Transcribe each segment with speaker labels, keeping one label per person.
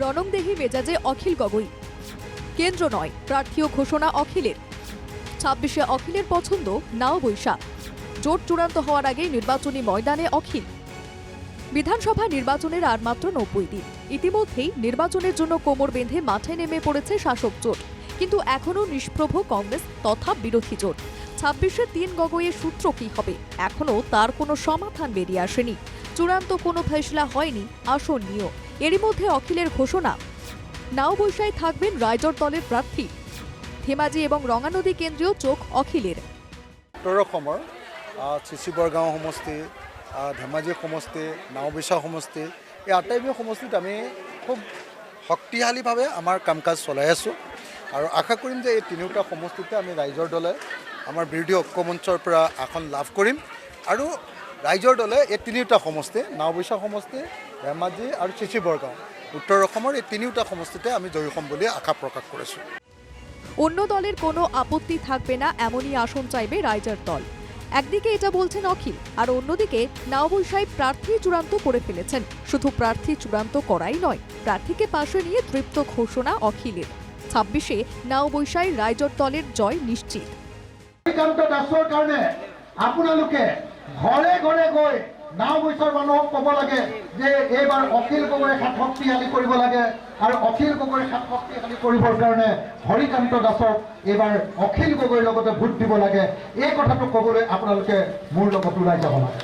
Speaker 1: রণংদেহী মেজাজে অখিল গগৈ। কেন্দ্র নয় প্রার্থীও ঘোষণা অখিলের। ছাব্বিশে অখিলের পছন্দ নাও বৈশা জোট চূড়ান্ত হওয়ার আগে নির্বাচনী ময়দানে অখিল। বিধানসভা নির্বাচনের আর মাত্র নব্বই দিন। ইতিমধ্যেই নির্বাচনের জন্য কোমর বেঁধে মাঠে নেমে পড়েছে শাসক জোট। কিন্তু এখনও নিষ্প্রভ কংগ্রেস তথা বিরোধী জোট। ছাব্বিশে তিন গগৈয়ের সূত্র কি হবে? এখনও তার কোনো সমাধান বেরিয়ে আসেনি। চূড়ান্ত কোনো ফেসলা হয়নি আসন নিয়েও এরই মধ্যে অখিলের ঘোষণা। নাও থাকবেন রাইজর দলের প্রার্থী। ধেমাজি এবং ৰঙানদী কেন্দ্ৰীয় চোখ অখিলের।
Speaker 2: বৰগাঁও সমষ্টি ধেমাজি সমষ্টি নাওবিচা সমষ্টি, এই আটাইবোৰ সমষ্টিত আমি খুব শক্তিশালীভাৱে আমাৰ কাম কাজ চলাই আছোঁ। আৰু আশা কৰিম যে এই তিনিওটা সমষ্টিতে আমি ৰাইজৰ দলে আমাৰ বিৰোধী ঐক্যমঞ্চৰ পৰা আসন লাভ কৰিম। আৰু ৰাইজৰ দলে এই তিনিওটা সমষ্টি নাওবিচা সমষ্টি ধেমাজি আৰু চিচি বৰগাঁও উত্তৰ অসমৰ এই তিনিওটা সমষ্টিতে আমি জয়ী হ'ম বুলি আশা প্ৰকাশ কৰিছোঁ।
Speaker 1: অন্য দলের কোনো আপত্তি থাকবে না এমনই আসন চাইবে রাইজার দল। একদিকে এটা বলছেন অখিল আর অন্যদিকে নাওবৈশায় প্রার্থী চূড়ান্ত করে ফেলেছেন। শুধু প্রার্থী চূড়ান্ত করাই নয় প্রার্থীকে পাশে নিয়ে তৃপ্ত ঘোষণা অখিলের। ছাব্বিশে নাওবৈশায় রাইজর দলের জয় নিশ্চিত।
Speaker 3: শ্ৰীকান্ত দাসৰ কাৰণে আপোনালোকে ঘৰে ঘৰে গৈ নাও বৈচৰ মানুহক ক'ব লাগে যে এইবাৰ অখিল গগৈৰ হাত শক্তিশালী কৰিব লাগে আৰু অখিল গগৈৰ হাত শক্তিশালী কৰিবৰ কাৰণে হৰিকান্ত দাসক এইবাৰ অখিল লগতে ভোট দিব লাগে। এই কথাটো ক'বলৈ আপোনালোকে মোৰ লগত ওলাই যাব লাগে।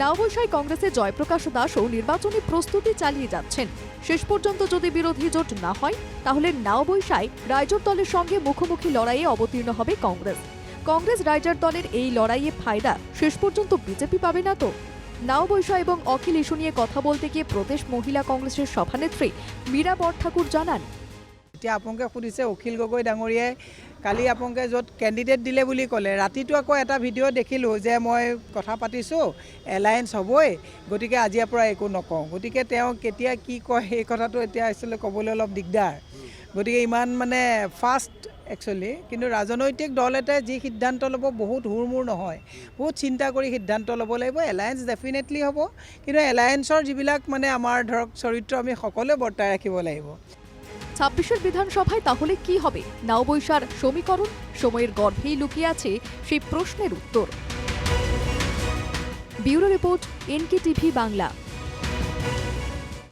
Speaker 1: নাওবৈশায় কংগ্রেসের জয়প্রকাশ দাসও নির্বাচনী প্রস্তুতি চালিয়ে যাচ্ছেন। শেষ পর্যন্ত যদি বিরোধী জোট না হয়, তাহলে নাওবৈশায় রাইজর দলের সঙ্গে মুখোমুখি লড়াইয়ে অবতীর্ণ হবে কংগ্রেস কংগ্রেস রাইজার দলের এই লড়াইয়ে ফায়দা শেষ পর্যন্ত বিজেপি পাবে না তো? নাওবৈশা এবং অখিল ইস্যু নিয়ে কথা বলতে গিয়ে প্রদেশ মহিলা কংগ্রেসের সভানেত্রী মীরা বরঠাকুর জানান।
Speaker 4: এতিয়া আপোনালোকে সুধিছে অখিল গগৈ ডাঙৰীয়াই, কালি আপোনালোকে য'ত কেণ্ডিডেট দিলে বুলি ক'লে, ৰাতিটো আকৌ এটা ভিডিঅ' দেখিলোঁ যে মই কথা পাতিছোঁ এলায়েন্স হ'বই, গতিকে আজিৰ পৰা একো নকওঁ। গতিকে তেওঁ কেতিয়া কি কয়, সেই কথাটো এতিয়া আচলতে ক'বলৈ অলপ দিগদাৰ। গতিকে ইমান মানে ফাষ্ট একচুৱেলি কিন্তু ৰাজনৈতিক দল এটাই যি সিদ্ধান্ত ল'ব, বহুত হুৰমুৰ নহয়। বহুত চিন্তা কৰি সিদ্ধান্ত ল'ব লাগিব। এলায়েন্স ডেফিনেটলি হ'ব। কিন্তু এলায়েন্সৰ যিবিলাক মানে আমাৰ ধৰক চৰিত্ৰ, আমি সকলোৱে বৰ্তাই রাখিব লাগিব।
Speaker 1: ছাব্বিশের বিধানসভায় তাহলে কি হবে? নাওবৈশার সমীকরণ, সময়ের গর্ভেই লুকিয়ে আছে সেই প্রশ্নের উত্তর। Bureau report NK TV Bangla.